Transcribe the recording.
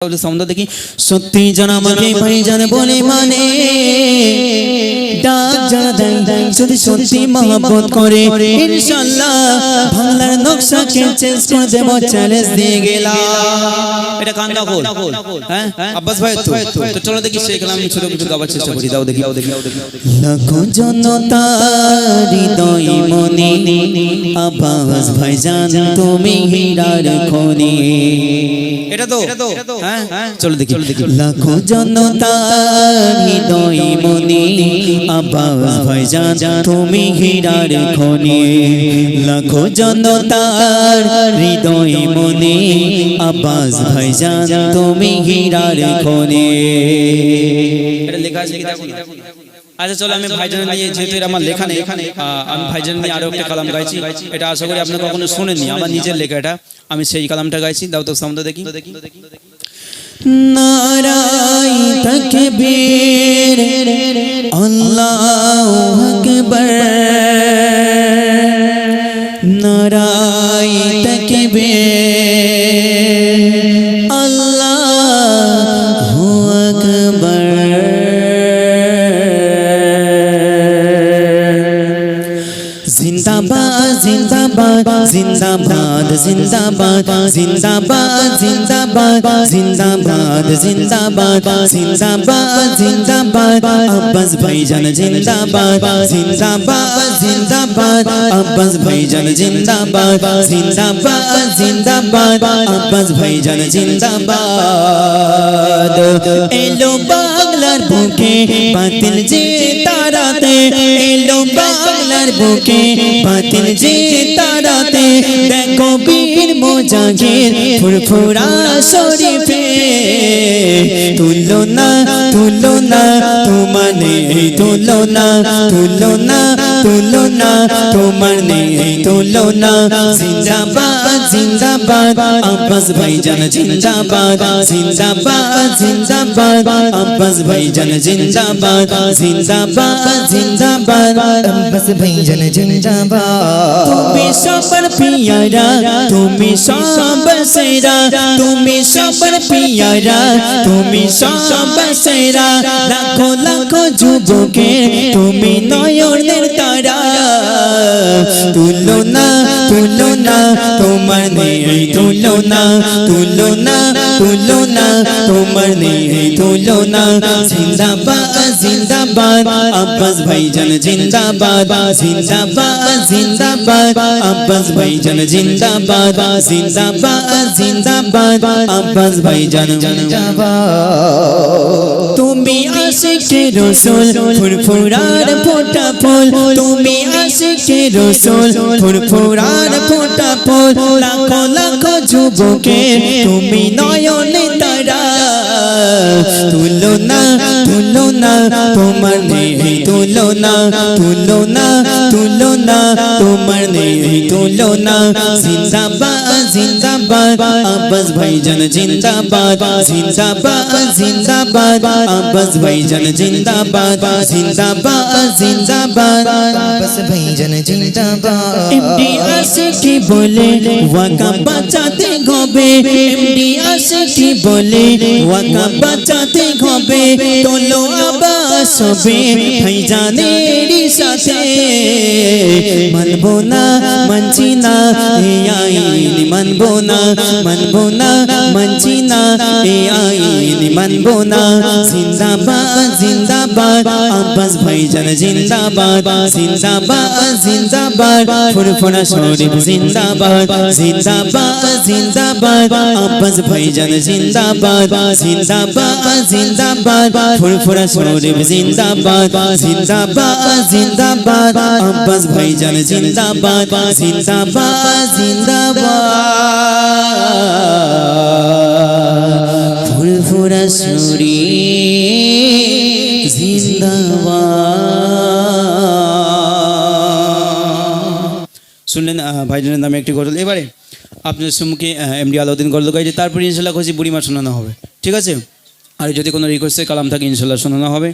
দেখি সত্যি জানা আমাকে ভাইজান বলে মানে ডাক যারা দেয় যদি সত্যি মহব্বত করে ইনশাআল্লাহ বাংলার নকশাকে চেঞ্জ করে দেব চ্যালেঞ্জ দিয়ে গেলাম। এটা কান দাও খোল হ্যাঁ? আব্বাস ভাই তো। তো চলো দেখি সেই কালাম ছোট কিছু গাওয়ার চেষ্টা করি। দাও দেখি দাও দেখি। লাখো জনতা হৃদয় মনে আব্বাস ভাইজান তুমি হীরার খনি। এটা তো হ্যাঁ চলো দেখি। লাখো জনতা হৃদয় মনে আব্বাস ভাইজান তুমি হীরার খনি। লাখো জনতার হৃদয় মনে আব্বাস ভাইজান তুমি হীরার খনি। এটা লেখা আছে কি। আচ্ছা চলো আমি ভাইজান নিয়ে যেহেতু আমার লেখা নেই এখানে আমি ভাইজান নিয়ে আরও একটা কালাম গাইছি। এটা আশা করি আপনি কখনো শোনেননি। আমার নিজের লেখা এটা আমি সেই কালামটা গাইছি। দাও তো সামনে দেখি। নারাই তকবীর আল্লাহু আকবার। নারাই তকবীর। জিন্দাবাদ জিন্দাবাদ জিন্দাবাদ জিন্দাবাদ জিন্দাবাদ জিন্দাবাদ জিন্দাবাদ জিন্দাবাদ আব্বাস ভাইজান জিন্দাবাদ জিন্দাবাদ জিন্দাবাদ আব্বাস ভাইজান জিন্দাবাদ জিন্দাবাদ জিন্দাবাদ আব্বাস ভাইজান জিন্দাবাদ এলো বাংলার বুকে বাতিল যে তারাতে এলো বুকে বাতিল যে তারাতে দেখো বীর জাগের ফুরফুরা শরীফে তুলনা তুলনা তোমার নেই তুলনা তুলনা তুলনা তোমার নেই তুলনা জিন্দাবাদ জিন্দাবাদ আব্বাস ভাইজান জিন্দাবাদ জিন্দাবাদ জিন্দাবাদ আব্বাস ভাইজান জিন্দাবাদ জিন্দাবাদ জিন্দাবাদ আব্বাস ভাইজান জিন্দাবাদ সবার পিয়ারা, তুমি সবার সেরা, তুমি সবার পিয়ারা, তুমি সেরা। লাখো লাখো যুবকের তুমি নয়নের তারা। তুলনা তুলনা, তোমার নেই তুলনা তুলনা তুলনা। তোমার নেই তুলনা জিন্দাবাদ জিন্দাবাদ আব্বাস ভাইজান জিন্দাবাদ জিন্দাবাদ জিন্দাবাদ আব্বাস ভাইজান জিন্দাবাদ জিন্দাবাদ জিন্দাবাদ আব্বাস ভাইজান জিন্দাবাদ তুমি আশিক রসুল ফুরফুরার ফোটা ফুল তুমি আশিক রসুল ফুরফুরার ফোটা ফুল লাখো লাখো যুবকে তুমি নয়নে तुलो ना तुलो ना तुमर नहीं तुलो ना तुलो ना तुलो ना तुमर नहीं तुलो ना जिंदाबाद जिंदाबाद अब्बस भाईजन जिंदाबाद। जिंदाबाद जिंदाबाद अब्बस भाईजन जिंदाबाद। जिंदाबाद जिंदाबाद अब्बस भाईजन जिंदाबाद। एमडी आस के बोले वका बचाते হবে। এমডি আসে কি বলে? ওয়াকা বাঁচাতে হবে। তোলো আবাস হবে। ভাইজানের সাথে। মানবো না, মানছি না মানবো না মানবো না, মানছি এ আইন মানবো না। জিন্দাবাদ জিন্দাবাদ। আব্বাস ভাইজান জিন্দাবাদ। জিন্দাবাদ জিন্দাবাদ। ফুরফুরা শরীফ জিন্দাবাদ। জিন্দাবাদ জিন্দাবাদ। আব্বাস ভাইজান জিন্দাবাদ। জিন্দাবাদ জিন্দাবাদ। ফুরফুরা শরীফ জিন্দাবাদ। জিন্দাবাদ জিন্দাবাদ। আব্বাস ভাইজান জিন্দাবাদ জিন্দাবাদ জিন্দাবাদ। শরীফ জিন্দাবাদ। শুনলেন ভাইজানের নামে একটি গজল। এবারে আপনার সম্মুখে এমডি আলাউদ্দিন গজল গাইছে, তারপরে ইনশাল্লাহ খুশি বুড়িমা শোনানো হবে। ঠিক আছে? আর যদি কোনো রিকোয়েস্টের কালাম থাকে, ইনশাল্লাহ শোনানো হবে।